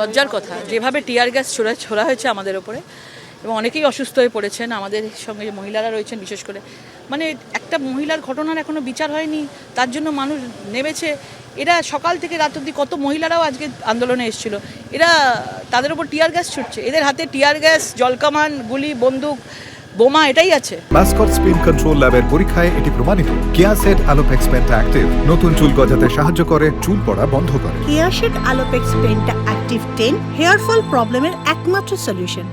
লজ্জার কথা, যেভাবে টিয়ার গ্যাস ছোড়া ছোড়া হয়েছে আমাদের ওপরে, এবং অনেকেই অসুস্থ হয়ে পড়েছেন, আমাদের সঙ্গে মহিলারা রয়েছেন বিশেষ করে। মানে একটা মহিলার ঘটনার এখনও বিচার হয়নি, তার জন্য মানুষ নেমেছে। এরা সকাল থেকে রাত অব্দি কত মহিলারাও আজকে আন্দোলনে এসেছিল। এরা তাদের ওপর টিয়ার গ্যাস ছুটছে। এদের হাতে টিয়ার গ্যাস জলকামান, গুলি, বন্দুক বোমা এটাই আছে। মাস্কট স্পিন কন্ট্রোল ল্যাবের পরীক্ষায় এটি প্রমাণিত। কেয়াসেট আলোপেক্স পেন্টা অ্যাক্টিভ। নতুন চুল গজাতে সাহায্য করে চুল পড়া বন্ধ করে। কেয়াশেড আলোপেক্স পেনটা অ্যাক্টিভ টেন হেয়ার ফল প্রবলেমের একমাত্র সলিউশন।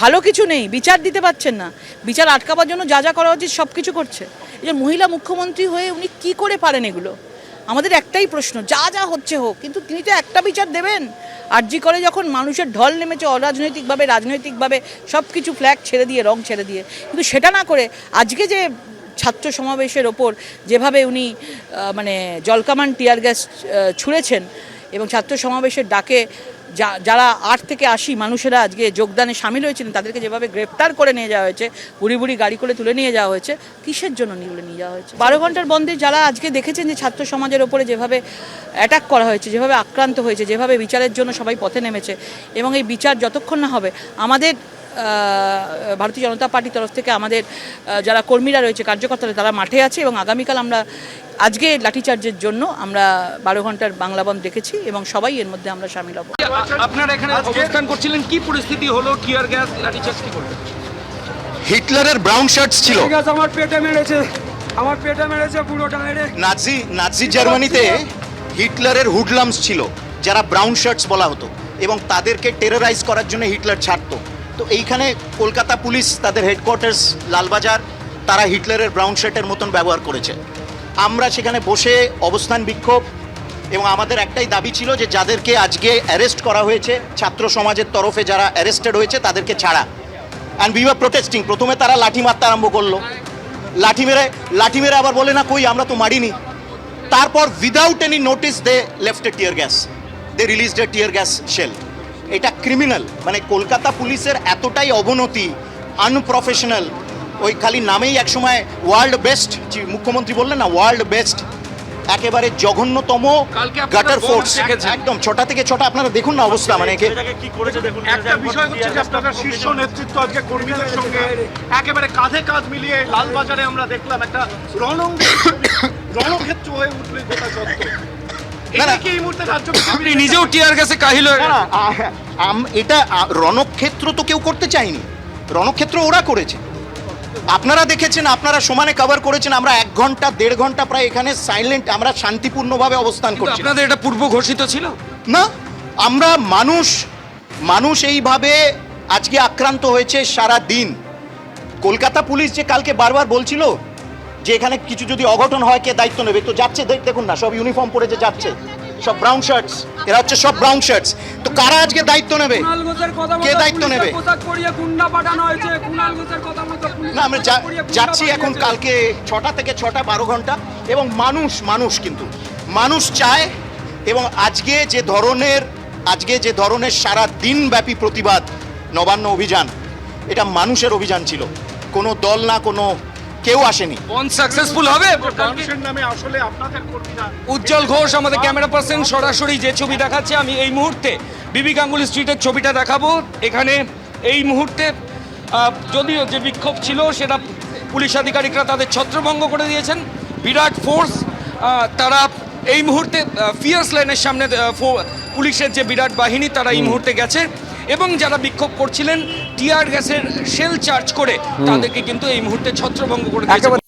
ভালো কিছু নেই বিচার দিতে পারছেন না। বিচার আটকাবার জন্য যা যা করা উচিত সব কিছু করছে। এই যে মহিলা মুখ্যমন্ত্রী হয়ে উনি কি করে পারেন এগুলো? আমাদের একটাই প্রশ্ন, যা যা হচ্ছে হোক, কিন্তু তিনি তো একটা বিচার দেবেন। আরজি করে যখন মানুষের ঢল নেমেছে অরাজনৈতিকভাবে, রাজনৈতিকভাবে সব কিছু ফ্ল্যাগ ছেড়ে দিয়ে, রং ছেড়ে দিয়ে, কিন্তু সেটা না করে আজকে যে ছাত্র সমাবেশের ওপর যেভাবে উনি মানে জলকামান টিয়ার গ্যাস ছুঁড়েছেন এবং ছাত্র সমাবেশের ডাকে যারা আট থেকে আশি মানুষেরা আজকে যোগদানে সামিল হয়েছিলেন, তাদেরকে যেভাবে গ্রেপ্তার করে নিয়ে যাওয়া হয়েছে, বুড়ি বুড়ি গাড়ি করে তুলে নিয়ে যাওয়া হয়েছে, কিসের জন্য নিয়ে নিয়ে যাওয়া হয়েছে? বারো ঘণ্টার বন্ধে যারা আজকে দেখেছেন যে ছাত্র সমাজের ওপরে যেভাবে অ্যাটাক করা হয়েছে, যেভাবে আক্রান্ত হয়েছে, যেভাবে বিচারের জন্য সবাই পথে নেমেছে, এবং এই বিচার যতক্ষণ না হবে, আমাদের ভারতীয় জনতা পার্টির তরফ থেকে আমাদের যারা কর্মীরা রয়েছে, কার্যকর্তারা, তারা মাঠে আছে, এবং আগামীকাল আমরা আজকে লাঠিচার্জের জন্য আমরা বারো ঘণ্টার বাংলা বন্ধ দেখেছি এবং সবাই এর মধ্যে আমরা সামিল হব। আপনারা এখানে অবস্থান করছিলেন কি পরিস্থিতি হলো টিয়ার গ্যাস লাঠিচার্জ কি করবেন হিটলারের ব্রাউন শার্টস ছিল। আমার পেটে মেরেছে আমার পেটে মেরেছে পুরোটা মেরে নাজি নাজি জার্মানিতে হিটলারের হুডলামস ছিল যারা ব্রাউন শার্টস বলা হতো এবং তাদেরকে টেররাইজ করার জন্য হিটলার ছাড়তো। তো এইখানে কলকাতা পুলিশ তাদের হেডকোয়ার্টার্স লালবাজার তারা হিটলারের ব্রাউন শার্টের মতন ব্যবহার করেছে। আমরা সেখানে বসে অবস্থান বিক্ষোভ এবং আমাদের একটাই দাবি ছিল যে যাদেরকে আজকে অ্যারেস্ট করা হয়েছে, ছাত্র সমাজের তরফে যারা অ্যারেস্টেড হয়েছে তাদেরকে ছাড়া। অ্যান্ড উই আর প্রোটেস্টিং প্রথমে তারা লাঠি মারতে আরম্ভ করল। লাঠি মেরে লাঠি মেরে আবার বলে, না, কই, আমরা তো মারিনি। তারপর without any notice they left a tear gas they release a tear gas shell এটা ক্রিমিনাল মানে কলকাতা পুলিশের এতটাই অবনতি আনপ্রফেশনাল ওই খালি নামেই একসময় ওয়ার্ল্ড বেস্ট মুখ্যমন্ত্রী বললেন না ওয়ার্ল্ড বেস্ট একেবারে জঘন্যতম গাটার ফোর্স একদম ছটা থেকে ছটা আপনারা দেখুন না অবস্থা মানে একে একটা বিষয় হচ্ছে যে আপনারা শীর্ষ নেতৃত্ব আজকে কর্মীদের সঙ্গে একেবারে কাঁধে কাঁধ মিলিয়ে লালবাজারে আমরা দেখলাম একটা রণঙ্গ রণক্ষেত্র হয়ে উঠল এই গোটা চত্বর। আপনি নিজেও টিয়ার কাহিল এটা রণক্ষেত্র তো কেউ করতে চায়নি। রণক্ষেত্র ওরা করেছে। আপনারা দেখেছেন আপনারা সমানে কভার করেছেন আমরা এক ঘণ্টা দেড় ঘণ্টা প্রায় এখানে সাইলেন্ট আমরা শান্তিপূর্ণভাবে অবস্থান করছি আপনাদের এটা পূর্ব ঘোষিত ছিল? না আমরা মানুষ মানুষ এইভাবে আজকে আক্রান্ত হয়েছে সারা দিন কলকাতা পুলিশ যে কালকে বারবার বলছিল যে এখানে কিছু যদি অঘটন হয় কে দায়িত্ব নেবে? তো যাচ্ছে দেখুন না সব ইউনিফর্ম পরে যে যাচ্ছে। সব ব্রাউন শার্টস এরা হচ্ছে সব ব্রাউন শার্টস তো কারা আজকে দায়িত্ব নেবে? কে দায়িত্ব নেবে? না আমরা যাচ্ছি এখন কালকে ছটা থেকে ছটা বারো ঘণ্টা এবং মানুষ মানুষ কিন্তু মানুষ চায় এবং আজকে যে ধরনের আজকে যে ধরনের সারা দিনব্যাপী প্রতিবাদ নবান্ন অভিযান এটা মানুষের অভিযান ছিল। কোনো দল না কোনো কেউ আসেনি। কোন সাকসেসফুল হবে? মানুষের নামে আসলে আপনাদের কর্মীরা উজ্জ্বল ঘোষ আমাদের ক্যামেরা পার্সন সরাসরি যে ছবি দেখাচ্ছে আমি এই মুহূর্তে বিবি গাঙ্গুলি স্ট্রিটের ছবিটা দেখাবো। এখানে এই মুহূর্তে যদিও যে বিক্ষোভ ছিল সেটা পুলিশ আধিকারিকরা তাদের ছত্রভঙ্গ করে দিয়েছেন। বিরাট ফোর্স তারা এই মুহূর্তে ফিয়ার্স লাইনের সামনে পুলিশের যে বিরাট বাহিনী তারা এই মুহূর্তে গেছে। এবং যারা বিক্ষোভ করছিলেন টিয়ার গ্যাসের সেল চার্জ করে তাদেরকে কিন্তু এই মুহূর্তে ছত্রভঙ্গ করে দিয়েছে।